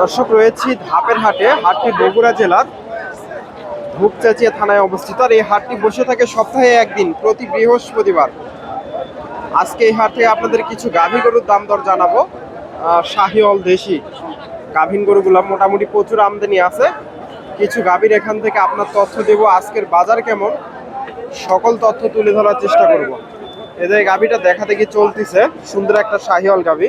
দর্শক, রয়েছি ধাপের হাটে হাটটি বগুড়া জেলার ধূপচাচিয়া থানায় অবস্থিত। আর এই হাটটি বসে থাকে সপ্তাহে একদিন, প্রতি বৃহস্পতিবার। আজকে এই হাটে আপনাদের কিছু গাভী গরুর দাম দর জানাব। শাহিওল দেশি। গাভীন গরুগুলো মোটামুটি প্রচুর আমদানি আছে। কিছু গাভীর এখান থেকে আপনার তথ্য দেব, আজকের বাজার কেমন? সকল তথ্য তুলে ধরার চেষ্টা করব। এদের গাভীটা দেখা দেখি চলতিছে। সুন্দর একটা শাহিওল গাভী।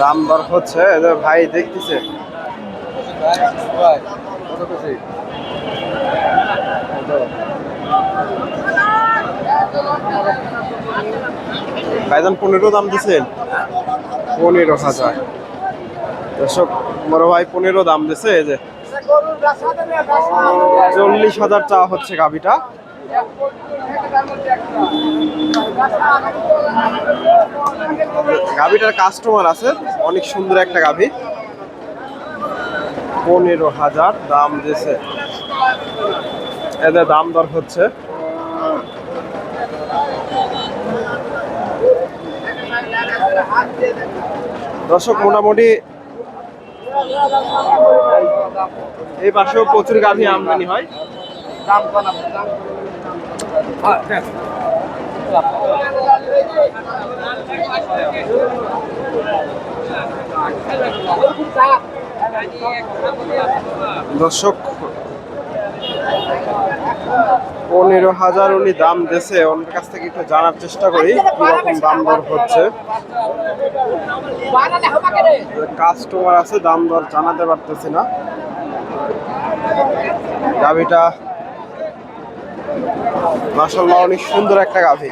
দাম দর হচ্ছে এই যে ভাই দেখতেছে। ভাইজান পনেরো দাম দিছেন? পনেরো হাজার। দর্শক বড় ভাই পনেরো দাম দিছে এই যে। চল্লিশ হাজার চা হচ্ছে গাভিটা। গাভিটার কাস্টমার আছে, অনেক সুন্দর একটা গাভি। পনেরো হাজার দাম দিছে এদের দাম দর হচ্ছে। দর্শক, মোটামুটি এই পাশেও প্রচুর গাভী আমদানি হয়। দর্শক, পনেরো হাজার উনি দাম দিয়েছে, ওনার কাছ থেকে একটু জানার চেষ্টা করি, কীরকম দাম দর হচ্ছে। কাস্টমার আছে, দাম দর জানাতে পারতেছি না। গাভিটা মাসাল্লাহ অনেক সুন্দর একটা গাভি।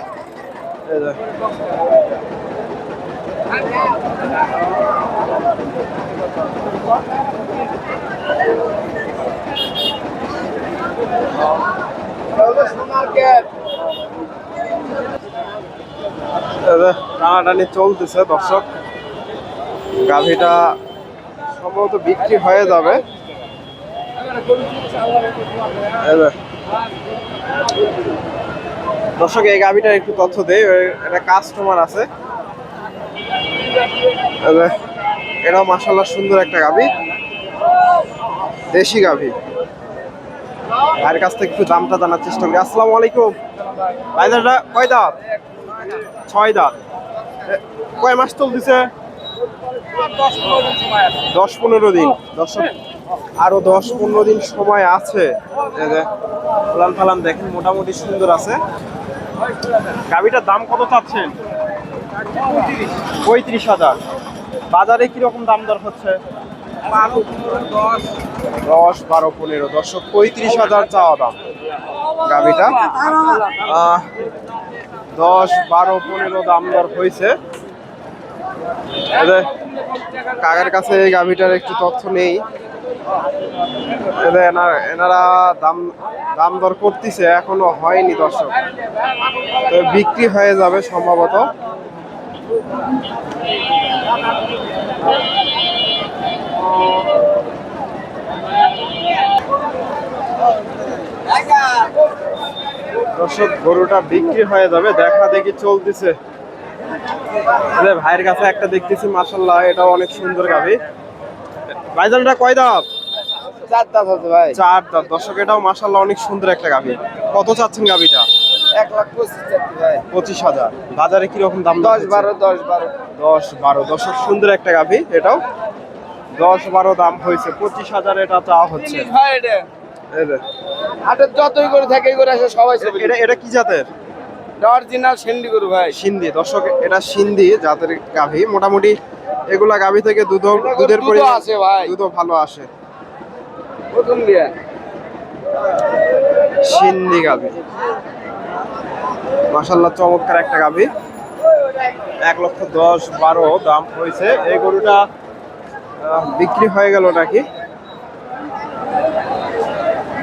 টানাটানি চলতেছে দর্শক গাভিটা সম্ভবত বিক্রি হয়ে যাবে। দর্শক, এই গাভিটার একটু তথ্য ওই- একটা কাস্টমার আছে। এটাও মাসাল্লাহ সুন্দর একটা গাভি। দেশি গাভি। ভাইয়ের কাছ থেকে একটু দামটা জানার চেষ্টা করি। আসসালামু আলাইকুম। ভাইদারটা কয় দাঁত? ছয় দাঁত। কয় মাস চলতেছে? দশ পনেরো দিন। দশ আরও দশ পনেরো দিন সময় আছে। ফলান ফালান দেখেন, মোটামুটি সুন্দর আছে। গাভিটার দাম কত চাচ্ছেন? পঁয়ত্রিশ হাজার। বাজারে কীরকম দাম দর হচ্ছে? দশ, বারো, পনেরো। দশশো পঁয়ত্রিশ হাজার চাওয়া দাম। গাভিটা দশ, বারো, পনেরো দাম দর হয়েছে। কাকার কাছে এই গাভিটার একটু তথ্য নেই। এনার দাম দাম দর করতেছে, এখনও হয়নি দর্শক। তো বিক্রি হয়ে যাবে সম্ভবত। দর্শক, গরুটা বিক্রি হয়ে যাবে। দেখা দেখি চলতেছে। ভাইয়ের কাছে একটা দেখতেছি মাসাল্লাহ এটাও অনেক সুন্দর গাভি। ভাইজানটা কয় দাঁত? চার দাঁত আছে ভাই। চার দাঁত। দর্শক এটাও মাসাল্লাহ অনেক সুন্দর একটা গাভি। কত চাচ্ছেন গাভিটা? এক লাখ পঁচিশ ভাই। পঁচিশ হাজার। বাজারে কীরকম দাম দশ বারো দশ বারো। দশ বারো। দশের সুন্দর একটা গাভি এটাও। দশ বারো দাম হয়েছে। পঁচিশ হাজার এটা চাওয়া হচ্ছে। হাটের যতই করে থাকে করে আসে সবাই এটা এটা কি জাতের? অরিজিনাল গরু ভাই। সিন্ধি দর্শক এটা সিন্ধি জাতের গাভি। মোটামুটি এগুলা গাভি থেকে দুধ দুধের পরিমাণ আছে ভাই। দুধও ভালো আসে। প্রথম দিয়ে সিন্ধি গাভি। মাসাল্লাহ চমৎকার একটা গাভি। এক লক্ষ দশ বারো দাম হয়েছে। এই গরুটা বিক্রি হয়ে গেল নাকি?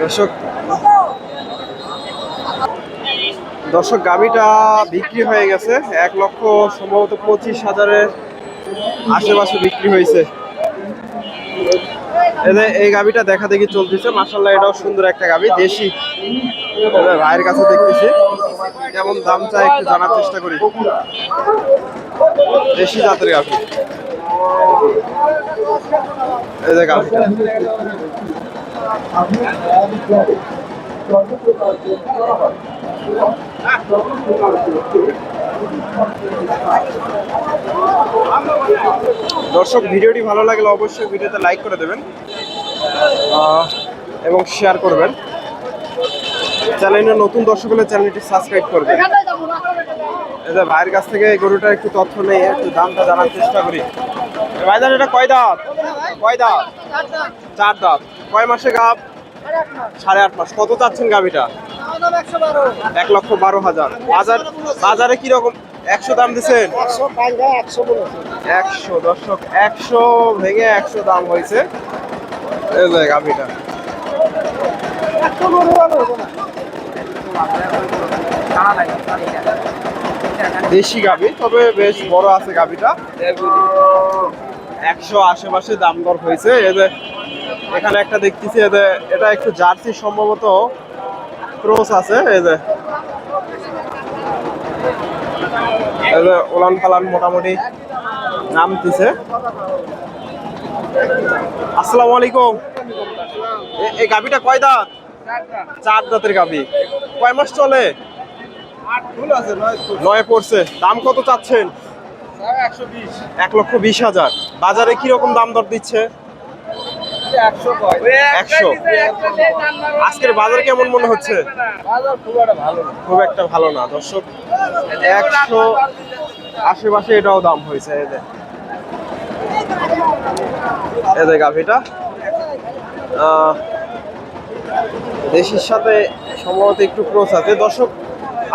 দর্শক দর্শক গাভিটা বিক্রি হয়ে গেছে। এক লক্ষ সম্ভবত পঁচিশ হাজারের আশেপাশে বিক্রি হয়েছে। এই গাভিটা দেখা দেখি চলতেছে মাসাল্লাহ এটাও সুন্দর একটা গাভি, দেশি। ভাইয়ের কাছে দেখতেছি, কেমন দাম চাই একটু জানার চেষ্টা করি। দেশি জাতের গাভি। এই দর্শক, ভিডিওটি ভালো লাগলে অবশ্যই ভিডিওতে লাইক করে দেবেন এবং শেয়ার করবেন। চ্যানেলে নতুন দর্শক হলে চ্যানেলটি সাবস্ক্রাইব করবেন। যে ভাইয়ের কাছ থেকে এই গরুটার একটু তথ্য নেই, একটু দামটা জানার চেষ্টা করি। ভাইজান এটা কয় দাঁত? কয় দাঁত? চার দাঁত। কয় মাসে গাব? সাড়ে আট মাস। কত চাচ্ছেন গাবিটা এক লক্ষ বারো হাজার। বাজার বাজারে কীরকম একশো দাম দিচ্ছেন একশো, দর্শক, একশো ভেঙে একশো দাম হয়েছে। গাভিটা। দেশি গাভি, তবে বেশ বড় আছে গাভিটা। একশো আশেপাশে দাম দর হয়েছে। যে এখানে একটা দেখতেছি যে এটা একটু জার্সি সম্ভবত ক্রস আছে, এই যে। এই যে ওলান পালান মোটামুটি নামতেছে। আসসালামু আলাইকুম। এই গাভিটা কয় দাঁত? চার দাঁতের গাভি। কয় মাস চলে? নয় পড়ছে। দাম কত চাচ্ছেন? এক লক্ষ বিশ হাজার। বাজারে কীরকম দাম দর দিচ্ছে? একশো আজকের বাজার কেমন মনে হচ্ছে? খুব একটা ভালো না। খুব একটা ভালো না দর্শক। একশো আশেপাশে এটাও দাম হয়েছে এদের এদের গাভিটা। দেশির সাথে সম্ভবত একটু ক্রোচ আছে। দর্শক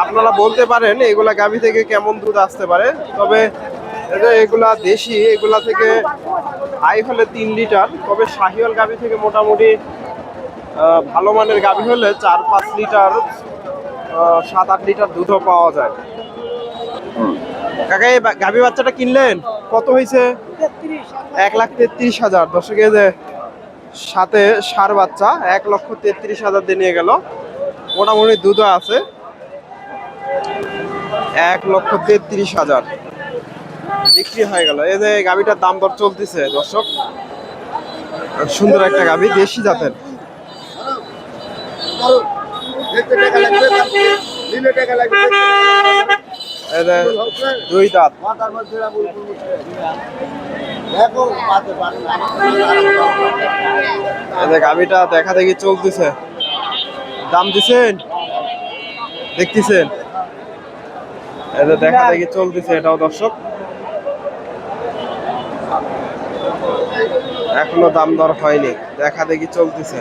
আপনারা বলতে পারেন এগুলা গাভি থেকে কেমন দুধ আসতে পারে। তবে এদের এগুলা দেশি এগুলা থেকে হাই হলে তিন লিটার তবে শাহিওয়াল গাভি থেকে মোটামুটি ভালো মানের গাভি হলে চার পাঁচ লিটার সাত আট লিটার দুধও পাওয়া যায়। কাকা এই গাভী বাচ্চাটা কিনলেন? কত হয়েছে এক লাখ তেত্রিশ হাজার। দর্শকে যে সাথে সার বাচ্চা এক লক্ষ তেত্রিশ হাজার দিয়ে নিয়ে গেল। মোটামুটি দুধও আছে। এক লক্ষ তেত্রিশ হাজার। বিক্রি হয়ে গেল। এই যে গাভীটার দাম দর চলতেছে, দর্শক। সুন্দর একটা গাভী দেশি জাতের। দুই গাভিটা দেখা দেখি চলতেছে। দাম দিছেন? দেখতেছেন? যে দেখা দেখি চলতেছে এটাও, দর্শক। এখনও দাম দর হয়নি। দেখা দেখি চলতেছে।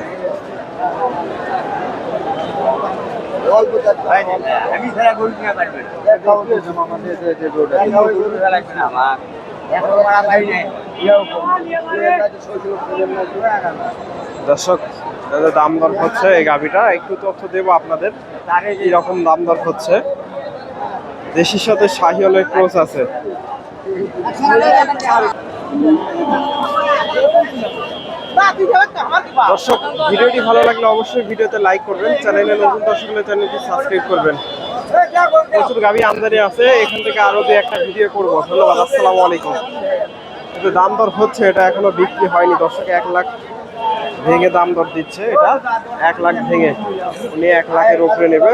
দর্শক দাম দর হচ্ছে এই গাভিটা, একটু তথ্য দেবো আপনাদের, কীরকম দাম দর হচ্ছে। দেশির সাথে শাহিওয়ালের ক্রোস আছে। দর্শক, ভিডিওটি ভালো লাগলে অবশ্যই ভিডিওতে লাইক করবেন, চ্যানেলে নতুন দর্শক হলে চ্যানেলটি সাবস্ক্রাইব করবেন। প্রচুর গাভি আমদানি আছে, এখান থেকে আরও দু একটা ভিডিও করব। ধন্যবাদ, আসসালামু আলাইকুম। কিন্তু দাম দর হচ্ছে, এটা এখনও বিক্রি হয়নি। দর্শক, এক লাখ ভেঙে দাম দর দিচ্ছে এটা। এক লাখ ভেঙে, উনি এক লাখের উপরে নেবে।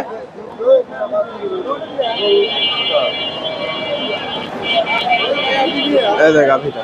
এই গাভিটা।